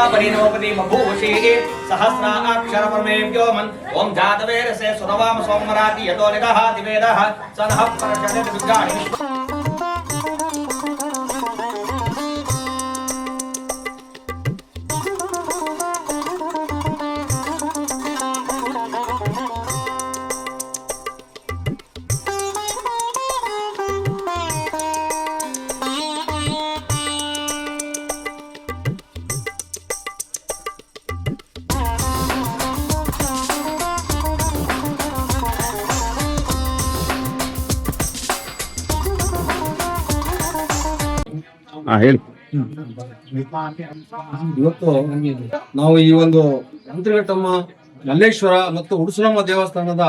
परिणोपति बभूषिः सहस्राक्षरपरमे व्योमन् ॐ जातवेरसे सुरवाम सोमराति यतो निदः दिवेदः स नः परषदति विद्यानि ಹಾ, ಹೇಳಿ. ಇವತ್ತು ನಾವು ಈ ಒಂದು ಮಂತ್ರಿಘಟ್ಟಮ್ಮ ಮಲ್ಲೇಶ್ವರ ಮತ್ತು ಉಡುಸಲಮ್ಮ ದೇವಸ್ಥಾನದ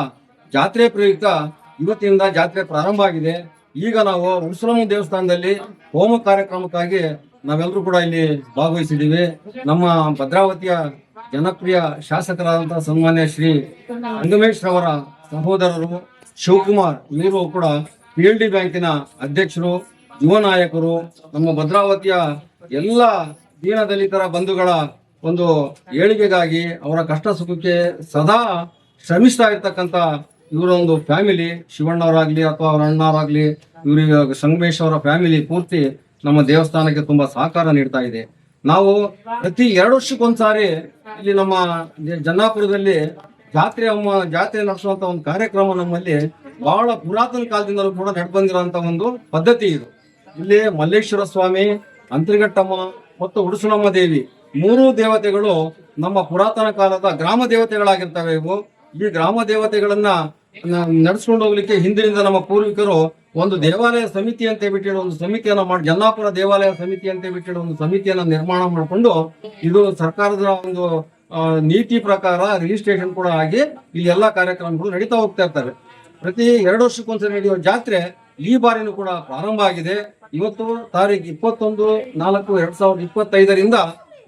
ಜಾತ್ರೆ ಪ್ರಯುಕ್ತ ಇವತ್ತಿನಿಂದ ಜಾತ್ರೆ ಪ್ರಾರಂಭ ಆಗಿದೆ. ಈಗ ನಾವು ಉಡುಸಲಮ್ಮ ದೇವಸ್ಥಾನದಲ್ಲಿ ಹೋಮ ಕಾರ್ಯಕ್ರಮಕ್ಕಾಗಿ ನಾವೆಲ್ಲರೂ ಕೂಡ ಇಲ್ಲಿ ಭಾಗವಹಿಸಿದ್ದೀವಿ. ನಮ್ಮ ಭದ್ರಾವತಿಯ ಜನಪ್ರಿಯ ಶಾಸಕರಾದಂತಹ ಸನ್ಮಾನ್ಯ ಶ್ರೀ ರಂಗಮೇಶ್ ರವರ ಸಹೋದರರು ಶಿವಕುಮಾರ್, ಇವರು ಕೂಡ ಪಿ ಎಲ್ ಡಿ ಬ್ಯಾಂಕಿನ ಅಧ್ಯಕ್ಷರು. ಯುವ ನಾಯಕರು, ನಮ್ಮ ಭದ್ರಾವತಿಯ ಎಲ್ಲ ದೀನದಲಿತರ ಬಂಧುಗಳ ಒಂದು ಏಳಿಗೆಗಾಗಿ ಅವರ ಕಷ್ಟ ಸುಖಕ್ಕೆ ಸದಾ ಶ್ರಮಿಸ್ತಾ ಇರ್ತಕ್ಕಂಥ ಇವರ ಒಂದು ಫ್ಯಾಮಿಲಿ, ಶಿವಣ್ಣವರಾಗ್ಲಿ ಅಥವಾ ಅವರ ಅಣ್ಣವರಾಗ್ಲಿ ಇವರಿಗೆ ಸಂಗಮೇಶ್ ಅವರ ಫ್ಯಾಮಿಲಿ ಪೂರ್ತಿ ನಮ್ಮ ದೇವಸ್ಥಾನಕ್ಕೆ ತುಂಬಾ ಸಹಕಾರ ನೀಡ್ತಾ ಇದೆ. ನಾವು ಪ್ರತಿ ಎರಡು ವರ್ಷಕ್ಕೊಂದ್ಸಾರಿ ಇಲ್ಲಿ ನಮ್ಮ ಜನ್ನಾಪುರದಲ್ಲಿ ಜಾತ್ರೆ ಅಮ್ಮ ಜಾತ್ರೆ ನಡೆಸುವಂತ ಒಂದು ಕಾರ್ಯಕ್ರಮ ನಮ್ಮಲ್ಲಿ ಬಹಳ ಪುರಾತನ ಕಾಲದಿಂದಲೂ ಕೂಡ ನಡ್ಬಂದಿರುವಂತ ಒಂದು ಪದ್ಧತಿ ಇದು. ಇಲ್ಲಿ ಮಲ್ಲೇಶ್ವರ ಸ್ವಾಮಿ ಅಂತರಿಘಟ್ಟಮ್ಮ ಮತ್ತು ಹುಡುಸುನಮ್ಮ ದೇವಿ. ಮೂರು ದೇವತೆಗಳು ನಮ್ಮ ಪುರಾತನ ಕಾಲದ ಗ್ರಾಮ ದೇವತೆಗಳಾಗಿರ್ತವೆ ಇವು. ಈ ಗ್ರಾಮ ದೇವತೆಗಳನ್ನ ನಡ್ಸ್ಕೊಂಡು ಹೋಗ್ಲಿಕ್ಕೆ ಹಿಂದಿನಿಂದ ನಮ್ಮ ಪೂರ್ವಿಕರು ಒಂದು ದೇವಾಲಯ ಸಮಿತಿ ಅಂತ ಬಿಟ್ಟಿರೋ ಒಂದು ಸಮಿತಿಯನ್ನ ಮಾಡಿ, ಜನ್ನಾಪುರ ದೇವಾಲಯ ಸಮಿತಿ ಅಂತ ಬಿಟ್ಟಿರೋ ಒಂದು ಸಮಿತಿಯನ್ನ ನಿರ್ಮಾಣ ಮಾಡಿಕೊಂಡು ಇದು ಸರ್ಕಾರದ ಒಂದು ನೀತಿ ಪ್ರಕಾರ ರಿಜಿಸ್ಟ್ರೇಷನ್ ಕೂಡ ಆಗಿ ಇಲ್ಲಿ ಎಲ್ಲಾ ಕಾರ್ಯಕ್ರಮಗಳು ನಡೀತಾ ಹೋಗ್ತಾ ಇರ್ತವೆ. ಪ್ರತಿ ಎರಡು ವರ್ಷಕ್ಕೊಂದ್ಸರಿ ನಡೆಯುವ ಜಾತ್ರೆ ಈ ಬಾರಿನೂ ಕೂಡ ಪ್ರಾರಂಭ ಆಗಿದೆ. ಇವತ್ತು ತಾರೀಕು ಇಪ್ಪತ್ತೊಂದು ನಾಲ್ಕು ಎರಡ್ ಸಾವಿರದ ಇಪ್ಪತ್ತೈದರಿಂದ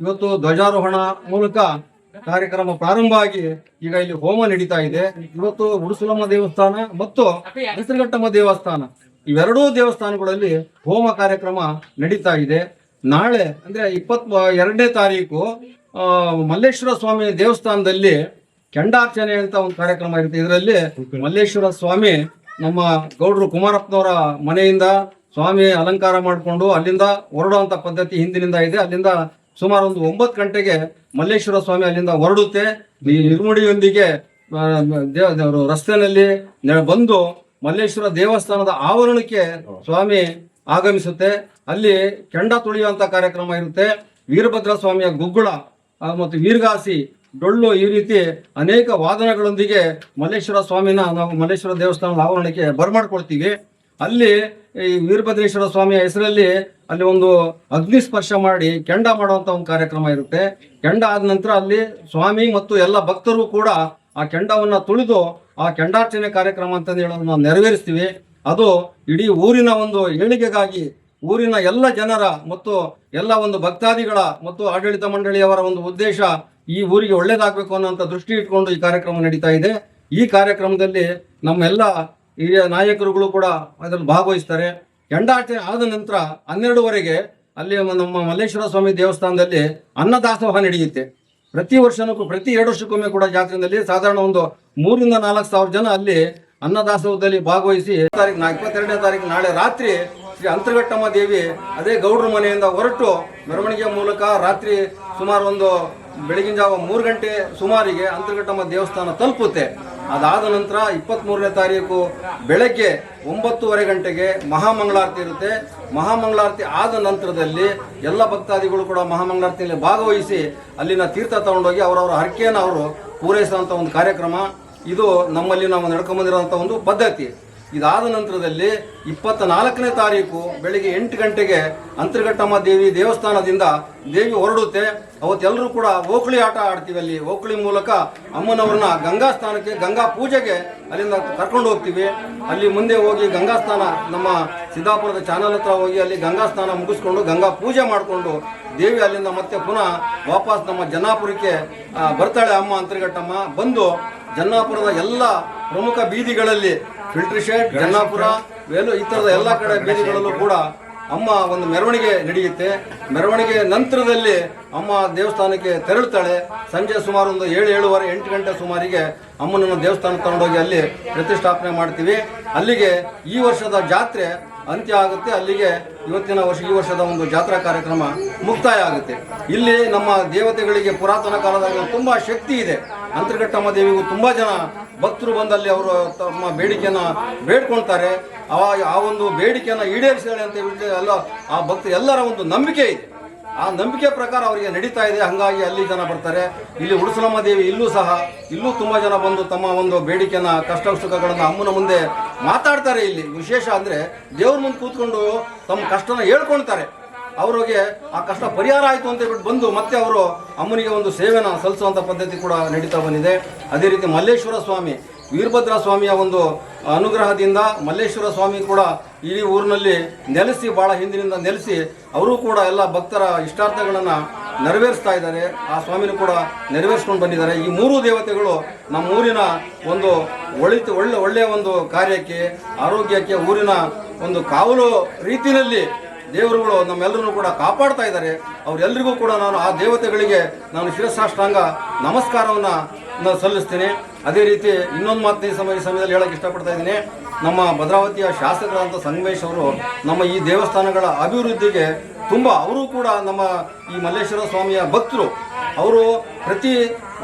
ಇವತ್ತು ಧ್ವಜಾರೋಹಣ ಮೂಲಕ ಕಾರ್ಯಕ್ರಮ ಪ್ರಾರಂಭ ಆಗಿ ಈಗ ಇಲ್ಲಿ ಹೋಮ ನಡೀತಾ ಇದೆ. ಇವತ್ತು ಉಡುಸುಲಮ್ಮ ದೇವಸ್ಥಾನ ಮತ್ತು ಹೆಸರುಘಟ್ಟಮ್ಮ ದೇವಸ್ಥಾನ. ಇವೆರಡೂ ದೇವಸ್ಥಾನಗಳಲ್ಲಿ ಹೋಮ ಕಾರ್ಯಕ್ರಮ ನಡೀತಾ ಇದೆ. ನಾಳೆ ಅಂದ್ರೆ ಇಪ್ಪತ್ ಎರಡನೇ ತಾರೀಕು ಮಲ್ಲೇಶ್ವರ ಸ್ವಾಮಿ ದೇವಸ್ಥಾನದಲ್ಲಿ ಕೆಂಡಾರ್ಚನೆ ಅಂತ ಒಂದು ಕಾರ್ಯಕ್ರಮ ಇರುತ್ತೆ. ಇದರಲ್ಲಿ ಮಲ್ಲೇಶ್ವರ ಸ್ವಾಮಿ ನಮ್ಮ ಗೌಡ್ರು ಕುಮಾರಪ್ಪನವರ ಮನೆಯಿಂದ ಸ್ವಾಮಿ ಅಲಂಕಾರ ಮಾಡಿಕೊಂಡು ಅಲ್ಲಿಂದ ಹೊರಡುವಂಥ ಪದ್ಧತಿ ಹಿಂದಿನಿಂದ ಇದೆ. ಅಲ್ಲಿಂದ ಸುಮಾರು ಒಂದು ಒಂಬತ್ತು ಗಂಟೆಗೆ ಮಲ್ಲೇಶ್ವರ ಸ್ವಾಮಿ ಅಲ್ಲಿಂದ ಹೊರಡುತ್ತೆ. ಈ ದೇವರು ರಸ್ತೆಯಲ್ಲಿ ಬಂದು ಮಲ್ಲೇಶ್ವರ ದೇವಸ್ಥಾನದ ಆವರಣಕ್ಕೆ ಸ್ವಾಮಿ ಆಗಮಿಸುತ್ತೆ. ಅಲ್ಲಿ ಕೆಂಡ ತುಳಿಯುವಂಥ ಕಾರ್ಯಕ್ರಮ ಇರುತ್ತೆ. ವೀರಭದ್ರ ಸ್ವಾಮಿಯ ಗುಗ್ಗುಳ ಮತ್ತು ವೀರ್ಗಾಸಿ, ಡೊಳ್ಳು ಈ ರೀತಿ ಅನೇಕ ವಾದನಗಳೊಂದಿಗೆ ಮಲ್ಲೇಶ್ವರ ಸ್ವಾಮಿನ ನಾವು ಮಲ್ಲೇಶ್ವರ ದೇವಸ್ಥಾನದ ಆವರಣಕ್ಕೆ ಬರಮಾಡ್ಕೊಳ್ತೀವಿ. ಅಲ್ಲಿ ಈ ವೀರಭದ್ರೇಶ್ವರ ಸ್ವಾಮಿಯ ಹೆಸರಲ್ಲಿ ಅಲ್ಲಿ ಒಂದು ಅಗ್ನಿ ಸ್ಪರ್ಶ ಮಾಡಿ ಕೆಂಡ ಮಾಡುವಂತ ಒಂದು ಕಾರ್ಯಕ್ರಮ ಇರುತ್ತೆ. ಕೆಂಡ ಆದ ನಂತರ ಅಲ್ಲಿ ಸ್ವಾಮಿ ಮತ್ತು ಎಲ್ಲ ಭಕ್ತರು ಕೂಡ ಆ ಕೆಂಡವನ್ನ ತುಳಿದು ಆ ಕೆಂಡಾರ್ಚನೆ ಕಾರ್ಯಕ್ರಮ ಅಂತ ಹೇಳೋದನ್ನ ನಾವು ನೆರವೇರಿಸ್ತೀವಿ. ಅದು ಇಡೀ ಊರಿನ ಒಂದು ಏಳಿಗೆಗಾಗಿ ಊರಿನ ಎಲ್ಲ ಜನರ ಮತ್ತು ಎಲ್ಲ ಒಂದು ಭಕ್ತಾದಿಗಳ ಮತ್ತು ಆಡಳಿತ ಮಂಡಳಿಯವರ ಒಂದು ಉದ್ದೇಶ ಈ ಊರಿಗೆ ಒಳ್ಳೇದಾಗಬೇಕು ಅನ್ನೋಂಥ ದೃಷ್ಟಿ ಇಟ್ಕೊಂಡು ಈ ಕಾರ್ಯಕ್ರಮ ನಡೀತಾ ಇದೆ. ಈ ಕಾರ್ಯಕ್ರಮದಲ್ಲಿ ನಮ್ಮೆಲ್ಲ ಹಿರಿಯ ನಾಯಕರುಗಳು ಕೂಡ ಅದನ್ನು ಭಾಗವಹಿಸ್ತಾರೆ. ಹೆಂಡಾಟ ಆದ ನಂತರ ಹನ್ನೆರಡುವರೆಗೆ ಅಲ್ಲಿ ನಮ್ಮ ಮಲ್ಲೇಶ್ವರ ಸ್ವಾಮಿ ದೇವಸ್ಥಾನದಲ್ಲಿ ಅನ್ನದಾಸೋಹ ನಡೆಯುತ್ತೆ. ಪ್ರತಿ ವರ್ಷನೂ ಪ್ರತಿ ಎರಡು ವರ್ಷಕ್ಕೊಮ್ಮೆ ಕೂಡ ಜಾತ್ರೆಯಲ್ಲಿ ಸಾಧಾರಣ ಒಂದು ಮೂರಿಂದ ನಾಲ್ಕು ಸಾವಿರ ಜನ ಅಲ್ಲಿ ಅನ್ನದಾಸೋಹದಲ್ಲಿ ಭಾಗವಹಿಸಿ ತಾರೀಕು ಇಪ್ಪತ್ತೆರಡನೇ ತಾರೀಕು ನಾಳೆ ರಾತ್ರಿ ಶ್ರೀ ಅಂತರ್ಘಟ್ಟಮ್ಮ ದೇವಿ ಅದೇ ಗೌಡ್ರ ಮನೆಯಿಂದ ಹೊರಟು ಮೆರವಣಿಗೆ ಮೂಲಕ ರಾತ್ರಿ ಸುಮಾರು ಒಂದು ಬೆಳಗಿನ ಜಾವ ಮೂರು ಗಂಟೆ ಸುಮಾರಿಗೆ ಅಂತರ್ಘಟ್ಟಮ್ಮ ದೇವಸ್ಥಾನ ತಲುಪುತ್ತೆ. ಅದಾದ ನಂತರ ಇಪ್ಪತ್ತ್ಮೂರನೇ ತಾರೀಕು ಬೆಳಗ್ಗೆ ಒಂಬತ್ತುವರೆ ಗಂಟೆಗೆ ಮಹಾಮಂಗಳಾರತಿ ಇರುತ್ತೆ. ಮಹಾಮಂಗಳಾರತಿ ಆದ ನಂತರದಲ್ಲಿ ಎಲ್ಲ ಭಕ್ತಾದಿಗಳು ಕೂಡ ಮಹಾಮಂಗಳಾರತಿಯಲ್ಲಿ ಭಾಗವಹಿಸಿ ಅಲ್ಲಿನ ತೀರ್ಥ ತಗೊಂಡೋಗಿ ಅವರವರ ಹರಕೆಯನ್ನು ಅವರು ಪೂರೈಸುವಂಥ ಒಂದು ಕಾರ್ಯಕ್ರಮ. ಇದು ನಮ್ಮಲ್ಲಿ ನಾವು ನಡ್ಕೊಂಬಂದಿರುವಂಥ ಒಂದು ಪದ್ಧತಿ. ಇದಾದ ನಂತರದಲ್ಲಿ ಇಪ್ಪತ್ತ ನಾಲ್ಕನೇ ತಾರೀಕು ಬೆಳಿಗ್ಗೆ ಎಂಟು ಗಂಟೆಗೆ ಅಂತರ್ಘಟ್ಟಮ್ಮ ದೇವಿ ದೇವಸ್ಥಾನದಿಂದ ದೇವಿ ಹೊರಡುತ್ತೆ. ಅವತ್ತೆಲ್ಲರೂ ಕೂಡ ಓಕುಳಿ ಆಟ ಆಡ್ತೀವಿ ಅಲ್ಲಿ. ಓಕುಳಿ ಮೂಲಕ ಅಮ್ಮನವ್ರನ್ನ ಗಂಗಾ ಸ್ಥಾನಕ್ಕೆ, ಗಂಗಾ ಪೂಜೆಗೆ ಅಲ್ಲಿಂದ ಕರ್ಕೊಂಡು ಹೋಗ್ತೀವಿ. ಅಲ್ಲಿ ಮುಂದೆ ಹೋಗಿ ಗಂಗಾ ಸ್ಥಾನ ನಮ್ಮ ಸಿದ್ದಾಪುರದ ಚಾನಲ್ ಹತ್ರ ಹೋಗಿ ಅಲ್ಲಿ ಗಂಗಾ ಸ್ನಾನ ಮುಗಿಸ್ಕೊಂಡು ಗಂಗಾ ಪೂಜೆ ಮಾಡಿಕೊಂಡು ದೇವಿ ಅಲ್ಲಿಂದ ಮತ್ತೆ ಪುನಃ ವಾಪಸ್ ನಮ್ಮ ಜನ್ನಾಪುರಕ್ಕೆ ಬರ್ತಾಳೆ ಅಮ್ಮ ಅಂತರ್ಘಟ್ಟಮ್ಮ ಬಂದು ಜನ್ನಾಪುರದ ಎಲ್ಲ ಪ್ರಮುಖ ಬೀದಿಗಳಲ್ಲಿ ಫಿಲ್ಟರ್ ಶೆಡ್ ಜನ್ನಾಪುರ, ವೇಲು ಈ ಥರದ ಎಲ್ಲ ಕಡೆ ಬೀದಿಗಳಲ್ಲೂ ಕೂಡ ಅಮ್ಮ ಒಂದು ಮೆರವಣಿಗೆ ನಡೆಯುತ್ತೆ. ಮೆರವಣಿಗೆ ನಂತರದಲ್ಲಿ ಅಮ್ಮ ದೇವಸ್ಥಾನಕ್ಕೆ ತೆರಳುತ್ತಾಳೆ ಸಂಜೆ ಸುಮಾರು ಒಂದು ಏಳು, ಏಳುವರೆ, ಎಂಟು ಗಂಟೆ ಸುಮಾರಿಗೆ ಅಮ್ಮನನ್ನು ದೇವಸ್ಥಾನಕ್ಕೆ ತಗೊಂಡೋಗಿ ಅಲ್ಲಿ ಪ್ರತಿಷ್ಠಾಪನೆ ಮಾಡ್ತೀವಿ. ಅಲ್ಲಿಗೆ ಈ ವರ್ಷದ ಜಾತ್ರೆ ಅಂತ್ಯ ಆಗುತ್ತೆ. ಅಲ್ಲಿಗೆ ಇವತ್ತಿನ ವರ್ಷ, ಈ ವರ್ಷದ ಒಂದು ಜಾತ್ರಾ ಕಾರ್ಯಕ್ರಮ ಮುಕ್ತಾಯ ಆಗುತ್ತೆ. ಇಲ್ಲಿ ನಮ್ಮ ದೇವತೆಗಳಿಗೆ ಪುರಾತನ ಕಾಲದಾಗ ತುಂಬಾ ಶಕ್ತಿ ಇದೆ. ಅಂತರ್ಘಟ್ಟಮ್ಮ ದೇವಿಗೂ ತುಂಬಾ ಜನ ಭಕ್ತರು ಬಂದಲ್ಲಿ ಅವರು ತಮ್ಮ ಬೇಡಿಕೆಯನ್ನ ಬೇಡ್ಕೊಳ್ತಾರೆ. ಆ ಆ ಒಂದು ಬೇಡಿಕೆಯನ್ನ ಈಡೇರಿಸಿದಾಳೆ ಅಂತ ಹೇಳಿ ಅಲ್ಲ, ಆ ಭಕ್ತ ಎಲ್ಲರ ಒಂದು ನಂಬಿಕೆ ಇದೆ. ಆ ನಂಬಿಕೆ ಪ್ರಕಾರ ಅವರಿಗೆ ನಡೀತಾ ಇದೆ. ಹಂಗಾಗಿ ಅಲ್ಲಿ ಜನ ಬರ್ತಾರೆ. ಇಲ್ಲಿ ಉಡುಸಲಮ್ಮ ದೇವಿ ಇಲ್ಲೂ ಸಹ, ಇಲ್ಲೂ ತುಂಬಾ ಜನ ಬಂದು ತಮ್ಮ ಒಂದು ಬೇಡಿಕೆಯನ್ನು ಕಷ್ಟ ಸುಖಗಳನ್ನ ಅಮ್ಮನ ಮುಂದೆ ಮಾತಾಡ್ತಾರೆ ಇಲ್ಲಿ. ವಿಶೇಷ ಅಂದ್ರೆ ದೇವ್ರ ಮುಂದೆ ಕೂತ್ಕೊಂಡು ತಮ್ಮ ಕಷ್ಟನ ಹೇಳ್ಕೊಳ್ತಾರೆ. ಅವರಿಗೆ ಆ ಕಷ್ಟ ಪರಿಹಾರ ಆಯಿತು ಅಂತ ಹೇಳ್ಬಿಟ್ಟು ಬಂದು ಮತ್ತೆ ಅವರು ಅಮ್ಮನಿಗೆ ಒಂದು ಸೇವೆನ ಸಲ್ಲಿಸುವಂಥ ಪದ್ಧತಿ ಕೂಡ ನಡೀತಾ ಬಂದಿದೆ. ಅದೇ ರೀತಿ ಮಲ್ಲೇಶ್ವರ ಸ್ವಾಮಿ, ವೀರಭದ್ರ ಸ್ವಾಮಿಯ ಒಂದು ಅನುಗ್ರಹದಿಂದ ಮಲ್ಲೇಶ್ವರ ಸ್ವಾಮಿ ಕೂಡ ಇಡೀ ಊರಿನಲ್ಲಿ ನೆಲೆಸಿ, ಬಹಳ ಹಿಂದಿನಿಂದ ನೆಲೆಸಿ, ಅವರು ಕೂಡ ಎಲ್ಲ ಭಕ್ತರ ಇಷ್ಟಾರ್ಥಗಳನ್ನು ನೆರವೇರಿಸ್ತಾ ಇದ್ದಾರೆ. ಆ ಸ್ವಾಮಿನೂ ಕೂಡ ನೆರವೇರಿಸ್ಕೊಂಡು ಬಂದಿದ್ದಾರೆ. ಈ ಮೂರು ದೇವತೆಗಳು ನಮ್ಮ ಊರಿನ ಒಂದು ಒಳಿತು, ಒಳ್ಳೆ, ಒಳ್ಳೆಯ ಒಂದು ಕಾರ್ಯಕ್ಕೆ, ಆರೋಗ್ಯಕ್ಕೆ ಊರಿನ ಒಂದು ಕಾವಲು ರೀತಿಯಲ್ಲಿ ದೇವರುಗಳು ನಮ್ಮೆಲ್ಲರನ್ನು ಕೂಡ ಕಾಪಾಡ್ತಾ ಇದ್ದಾರೆ. ಅವರೆಲ್ಲರಿಗೂ ಕೂಡ ನಾನು ಆ ದೇವತೆಗಳಿಗೆ ನಾನು ಶಿರಸಾಷ್ಟಾಂಗ ನಮಸ್ಕಾರವನ್ನು ನಾನು ಸಲ್ಲಿಸ್ತೀನಿ. ಅದೇ ರೀತಿ ಇನ್ನೊಂದು ಮಾತು ಈ ಸಮಯ ಸಮಯದಲ್ಲಿ ಹೇಳಕ್ಕೆ ಇಷ್ಟಪಡ್ತಾ ಇದ್ದೀನಿ. ನಮ್ಮ ಭದ್ರಾವತಿಯ ಶಾಸಕರಾದಂಥ ಸಂಗಮೇಶ್ ಅವರು ನಮ್ಮ ಈ ದೇವಸ್ಥಾನಗಳ ಅಭಿವೃದ್ಧಿಗೆ ತುಂಬ ಅವರು ಕೂಡ ನಮ್ಮ ಈ ಮಲ್ಲೇಶ್ವರ ಸ್ವಾಮಿಯ ಭಕ್ತರು. ಅವರು ಪ್ರತಿ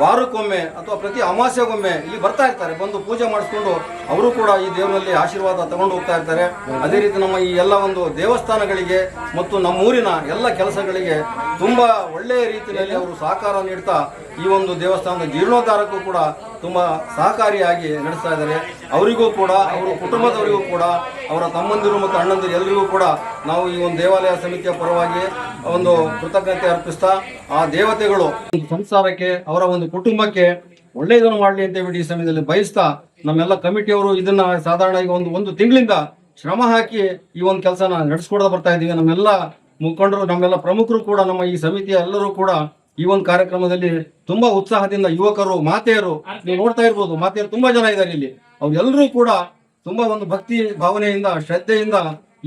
ವಾರಕ್ಕೊಮ್ಮೆ ಅಥವಾ ಪ್ರತಿ ಅಮಾವಾಸ್ಯೆಗೊಮ್ಮೆ ಇಲ್ಲಿ ಬರ್ತಾ ಇರ್ತಾರೆ, ಬಂದು ಪೂಜೆ ಮಾಡಿಸ್ಕೊಂಡು ಅವರು ಕೂಡ ಈ ದೇವರಲ್ಲಿ ಆಶೀರ್ವಾದ ತಗೊಂಡು ಹೋಗ್ತಾ ಇರ್ತಾರೆ. ಅದೇ ರೀತಿ ನಮ್ಮ ಈ ಎಲ್ಲ ಒಂದು ದೇವಸ್ಥಾನಗಳಿಗೆ ಮತ್ತು ನಮ್ಮೂರಿನ ಎಲ್ಲ ಕೆಲಸಗಳಿಗೆ ತುಂಬಾ ಒಳ್ಳೆಯ ರೀತಿಯಲ್ಲಿ ಅವರು ಸಹಕಾರ ನೀಡ್ತಾ ಈ ಒಂದು ದೇವಸ್ಥಾನದ ಜೀರ್ಣೋದ್ಧಾರಕ್ಕೂ ಕೂಡ ತುಂಬಾ ಸಹಕಾರಿಯಾಗಿ ನಡೆಸ್ತಾ ಇದ್ದಾರೆ. ಅವರಿಗೂ ಕೂಡ, ಅವರ ಕುಟುಂಬದವರಿಗೂ ಕೂಡ, ಅವರ ತಮ್ಮಂದಿರು ಮತ್ತು ಅಣ್ಣಂದಿರು ಎಲ್ಲರಿಗೂ ಕೂಡ ನಾವು ಈ ಒಂದು ದೇವಾಲಯ ಸಮಿತಿಯ ಪರವಾಗಿ ಒಂದು ಕೃತಜ್ಞತೆ ಅರ್ಪಿಸ್ತಾ ಆ ದೇವತೆಗಳು ಒಂದು ಸಂಸಾರಕ್ಕೆ ಅವರ ಒಂದು ಕುಟುಂಬಕ್ಕೆ ಒಳ್ಳೆಯದನ್ನು ಮಾಡಲಿ ಅಂತ ಹೇಳಿ ಈ ಸಮಯದಲ್ಲಿ ಬಯಸ್ತಾ ನಮ್ಮೆಲ್ಲ ಕಮಿಟಿಯವರು ಇದನ್ನ ಸಾಧಾರಣ ಈಗ ಒಂದು ಒಂದು ತಿಂಗಳಿಂದ ಶ್ರಮ ಹಾಕಿ ಈ ಒಂದು ಕೆಲಸನ ನಡೆಸ್ಕೊಡ್ತಾ ಬರ್ತಾ ಇದ್ದೀವಿ. ನಮ್ಮೆಲ್ಲ ಮುಖಂಡರು, ನಮ್ಮೆಲ್ಲ ಪ್ರಮುಖರು ಕೂಡ, ನಮ್ಮ ಈ ಸಮಿತಿಯ ಎಲ್ಲರೂ ಕೂಡ ಈ ಒಂದು ಕಾರ್ಯಕ್ರಮದಲ್ಲಿ ತುಂಬಾ ಉತ್ಸಾಹದಿಂದ ಯುವಕರು, ಮಾತೆಯರು, ನೀವು ನೋಡ್ತಾ ಇರ್ಬೋದು, ಮಾತೆಯರು ತುಂಬಾ ಜನ ಇದ್ದಾರೆ ಇಲ್ಲಿ. ಅವ್ರೆಲ್ಲರೂ ಕೂಡ ತುಂಬಾ ಒಂದು ಭಕ್ತಿ ಭಾವನೆಯಿಂದ, ಶ್ರದ್ಧೆಯಿಂದ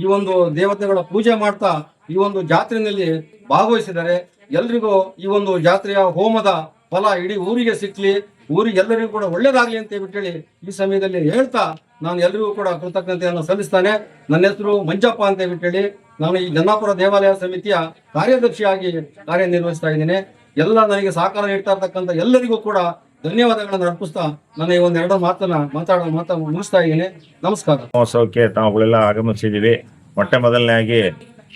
ಈ ಒಂದು ದೇವತೆಗಳ ಪೂಜೆ ಮಾಡ್ತಾ ಈ ಒಂದು ಜಾತ್ರೆಯಲ್ಲಿ ಭಾಗವಹಿಸಿದ್ದಾರೆ. ಎಲ್ರಿಗೂ ಈ ಒಂದು ಜಾತ್ರೆಯ ಹೋಮದ ಫಲ ಇಡೀ ಊರಿಗೆ ಸಿಕ್ಲಿ ಊರಿಗೆ ಎಲ್ಲರಿಗೂ ಕೂಡ ಒಳ್ಳೇದಾಗ್ಲಿ ಅಂತ ಹೇಳಿ ಈ ಸಮಯದಲ್ಲಿ ಹೇಳ್ತಾ ನಾನು ಎಲ್ರಿಗೂ ಕೂಡ ಕೃತಜ್ಞತೆಯನ್ನು ಸಲ್ಲಿಸ್ತಾನೆ. ನನ್ನ ಹೆಸರು ಮಂಜಪ್ಪ ಅಂತ ಹೇಳಿ ನಾನು ಈ ಜನ್ನಾಪುರ ದೇವಾಲಯ ಸಮಿತಿಯ ಕಾರ್ಯದರ್ಶಿಯಾಗಿ ಕಾರ್ಯನಿರ್ವಹಿಸ್ತಾ ಇದ್ದೇನೆ. ಎಲ್ಲ ನನಗೆ ಸಹಕಾರ ನೀಡ್ತಾ ಇರ್ತಕ್ಕಂಥ ಎಲ್ಲರಿಗೂ ಕೂಡ ಧನ್ಯವಾದಗಳನ್ನು ಅರ್ಪಿಸ್ತಾ ನನ್ನ ಈ ಒಂದು ಎರಡು ಮಾತನ್ನ ಮಾತಾಡೋ ಮಾತ ಮುಗಿಸ್ತಾ ಇದ್ದೀನಿ. ನಮಸ್ಕಾರ. ಮಹೋತ್ಸವಕ್ಕೆ ತಾವುಗಳೆಲ್ಲ ಆಗಮಿಸಿದ್ದೀವಿ. ಮೊಟ್ಟ ಮೊದಲನೇಯಾಗಿ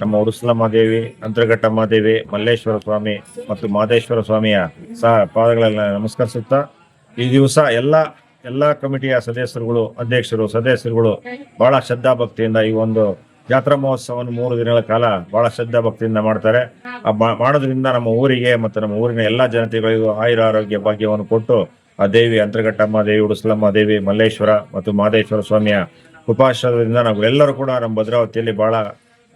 ನಮ್ಮ ಉರುಸಲ ದೇವಿ ಅಂತರ್ಘಟ್ಟಮ್ಮ ದೇವಿ ಮಲ್ಲೇಶ್ವರ ಸ್ವಾಮಿ ಮತ್ತು ಮಾದೇಶ್ವರ ಸ್ವಾಮಿಯ ಸಹ ಪಾದಗಳೆಲ್ಲ ನಮಸ್ಕರಿಸುತ್ತಾ, ಈ ದಿವಸ ಎಲ್ಲ ಎಲ್ಲ ಕಮಿಟಿಯ ಸದಸ್ಯರುಗಳು, ಅಧ್ಯಕ್ಷರು, ಸದಸ್ಯರುಗಳು ಬಹಳ ಶ್ರದ್ಧಾಭಕ್ತಿಯಿಂದ ಈ ಒಂದು ಜಾತ್ರಾ ಮಹೋತ್ಸವವನ್ನು ಮೂರು ದಿನಗಳ ಕಾಲ ಬಹಳ ಶ್ರದ್ಧಾಭಕ್ತಿಯಿಂದ ಮಾಡ್ತಾರೆ. ಆ ಮಾಡೋದ್ರಿಂದ ನಮ್ಮ ಊರಿಗೆ ಮತ್ತು ನಮ್ಮ ಊರಿನ ಎಲ್ಲ ಜನತೆಗಳಿಗೂ ಆಯುರ ಆರೋಗ್ಯ ಭಾಗ್ಯವನ್ನು ಕೊಟ್ಟು ಆ ದೇವಿ ಅಂತರ್ಘಟ್ಟಮ್ಮ ದೇವಿ ಉಡುಸಲಮ್ಮ ದೇವಿ ಮಲ್ಲೇಶ್ವರ ಮತ್ತು ಮಾದೇಶ್ವರ ಸ್ವಾಮಿಯ ಉಪಾಶ್ರದಿಂದ ನಾವು ಎಲ್ಲರೂ ಕೂಡ ನಮ್ಮ ಭದ್ರಾವತಿಯಲ್ಲಿ ಬಹಳ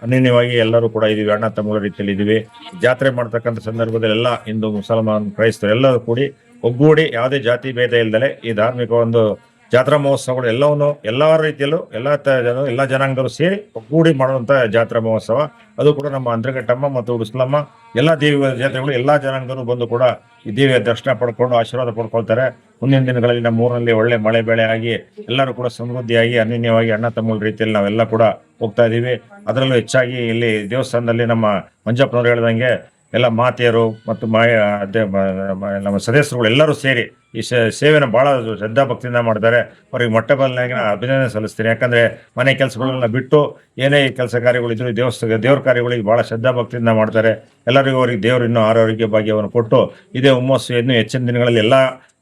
ಅನನ್ಯವಾಗಿ ಎಲ್ಲರೂ ಕೂಡ ಇದೀವಿ, ಅಣ್ಣ ತಮ್ಮಗಳ ರೀತಿಯಲ್ಲಿ ಇದೀವಿ. ಜಾತ್ರೆ ಮಾಡ್ತಕ್ಕಂಥ ಸಂದರ್ಭದಲ್ಲಿ ಎಲ್ಲ ಹಿಂದೂ, ಮುಸಲ್ಮಾನ್, ಕ್ರೈಸ್ತರು ಎಲ್ಲರೂ ಕೂಡಿ ಒಗ್ಗೂಡಿ ಯಾವುದೇ ಜಾತಿ ಭೇದ ಇಲ್ಲದೆ ಈ ಧಾರ್ಮಿಕ ಒಂದು ಜಾತ್ರಾ ಮಹೋತ್ಸವಗಳು ಎಲ್ಲವನ್ನು ಎಲ್ಲ ರೀತಿಯಲ್ಲೂ ಎಲ್ಲ ಜನ ಎಲ್ಲ ಜನಾಂಗರು ಸೇರಿ ಒಗ್ಗೂಡಿ ಮಾಡುವಂತ ಜಾತ್ರಾ ಮಹೋತ್ಸವ. ಅದು ಕೂಡ ನಮ್ಮ ಅಂದ್ರಗಟ್ಟಮ್ಮ ಮತ್ತು ಉಡುಸ್ಲಮ್ಮ ಎಲ್ಲ ದೇವಿ ಜಾತ್ರೆಗಳು ಎಲ್ಲ ಜನಾಂಗರು ಬಂದು ಕೂಡ ಈ ದೇವಿಯ ದರ್ಶನ ಪಡ್ಕೊಂಡು ಆಶೀರ್ವಾದ ಪಡ್ಕೊಳ್ತಾರೆ. ಮುಂದಿನ ದಿನಗಳಲ್ಲಿ ನಮ್ಮ ಊರಿನಲ್ಲಿ ಒಳ್ಳೆ ಮಳೆ ಬೆಳೆ ಆಗಿ ಎಲ್ಲರೂ ಕೂಡ ಸಮೃದ್ಧಿಯಾಗಿ ಅನನ್ಯವಾಗಿ ಅಣ್ಣ ತಮ್ಮಗಳ ರೀತಿಯಲ್ಲಿ ನಾವೆಲ್ಲ ಕೂಡ ಹೋಗ್ತಾ ಇದ್ದೀವಿ ಅದರಲ್ಲೂ ಹೆಚ್ಚಾಗಿ ಇಲ್ಲಿ ದೇವಸ್ಥಾನದಲ್ಲಿ ನಮ್ಮ ಮಂಜಪ್ಪನವ್ರು ಹೇಳ್ದಂಗೆ ಎಲ್ಲ ಮಾತೆಯರು ಮತ್ತು ನಮ್ಮ ಸದಸ್ಯರುಗಳು ಎಲ್ಲರೂ ಸೇರಿ ಈ ಸೇವೆನ ಬಹಳ ಶ್ರದ್ಧಾ ಭಕ್ತಿಯಿಂದ ಮಾಡ್ತಾರೆ. ಅವ್ರಿಗೆ ಮೊಟ್ಟ ಬದಲಾಗಿ ಅಭಿನಂದನೆ ಸಲ್ಲಿಸ್ತೀನಿ. ಯಾಕಂದರೆ ಮನೆ ಕೆಲಸಗಳನ್ನ ಬಿಟ್ಟು ಏನೇ ಕೆಲಸ ಕಾರ್ಯಗಳು ಇದ್ರೂ ದೇವಸ್ಥಾನ ದೇವ್ರ ಕಾರ್ಯಗಳಿಗೆ ಭಾಳ ಶ್ರದ್ಧಾ ಭಕ್ತಿಯಿಂದ ಮಾಡ್ತಾರೆ. ಎಲ್ಲರಿಗೂ ಅವರಿಗೆ ದೇವರು ಇನ್ನೂ ಆರೋಗ್ಯ ಭಾಗ್ಯವನ್ನು ಕೊಟ್ಟು ಇದೇ ಹುಮ್ಮಸ್ಸು ಇನ್ನೂ ಹೆಚ್ಚಿನ ದಿನಗಳಲ್ಲಿ ಎಲ್ಲ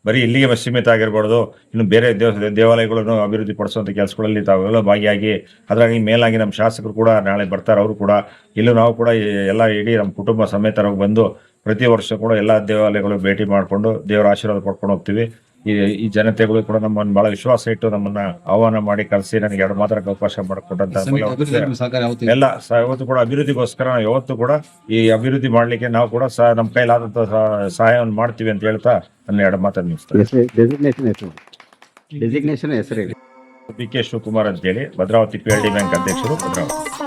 ಬರೀ ಇಲ್ಲಿಗೆ ಸೀಮಿತ ಆಗಿರ್ಬಾರ್ದು. ಇನ್ನು ಬೇರೆ ದೇವ ದೇವಾಲಯಗಳನ್ನು ಅಭಿವೃದ್ಧಿ ಪಡಿಸುವಂಥ ಕೆಲಸಗಳಲ್ಲಿ ತಾವೆಲ್ಲ ಭಾಗಿಯಾಗಿ, ಅದರಾಗಿ ಮೇಲಾಗಿ ನಮ್ಮ ಶಾಸಕರು ಕೂಡ ನಾಳೆ ಬರ್ತಾರೆ, ಅವರು ಕೂಡ. ಇಲ್ಲೂ ನಾವು ಕೂಡ ಎಲ್ಲ ಇಡೀ ನಮ್ಮ ಕುಟುಂಬ ಸಮೇತರಾಗಿ ಬಂದು ಪ್ರತಿ ವರ್ಷ ಕೂಡ ಎಲ್ಲ ದೇವಾಲಯಗಳು ಭೇಟಿ ಮಾಡಿಕೊಂಡು ದೇವರ ಆಶೀರ್ವಾದ ಪಡ್ಕೊಂಡು ಹೋಗ್ತೀವಿ. ಈ ಈ ಜನತೆಗಳು ಕೂಡ ನಮ್ಮನ್ನು ಬಹಳ ವಿಶ್ವಾಸ ಇಟ್ಟು ನಮ್ಮನ್ನ ಆಹ್ವಾನ ಮಾಡಿ ಕರೆಸಿ ನನಗೆ ಎರಡು ಮಾತ್ರ ಅವಕಾಶ ಮಾಡಿಕೊಟ್ಟಂತ ಎಲ್ಲ ಯಾವತ್ತು ಕೂಡ ಅಭಿವೃದ್ಧಿಗೋಸ್ಕರ ಯಾವತ್ತು ಯಾವತ್ತೂ ಕೂಡ ಈ ಅಭಿವೃದ್ಧಿ ಮಾಡ್ಲಿಕ್ಕೆ ನಾವು ಕೂಡ ಸಹ ನಮ್ಮ ಕೈಲಾದಂತ ಸಹ- ಸಹಾಯವನ್ನು ಮಾಡ್ತೀವಿ ಅಂತ ಹೇಳ್ತಾ ನನ್ನ ಎರಡು ಮಾತನ್ನು ಮುಗಿಸ್ತೇನೆ ಡೆಸಿಗ್ನೇಷನ್ ಹೆಸರು ಡೆಸಿಗ್ನೇಷನ್ ಹೆಸರು ಹೇಳಿ. ಬಿ ಕೆ ಶಿವಕುಮಾರ್ ಅಂತೇಳಿ Bhadravati P L D bank ಅಧ್ಯಕ್ಷರು ಭದ್ರಾವತಿ.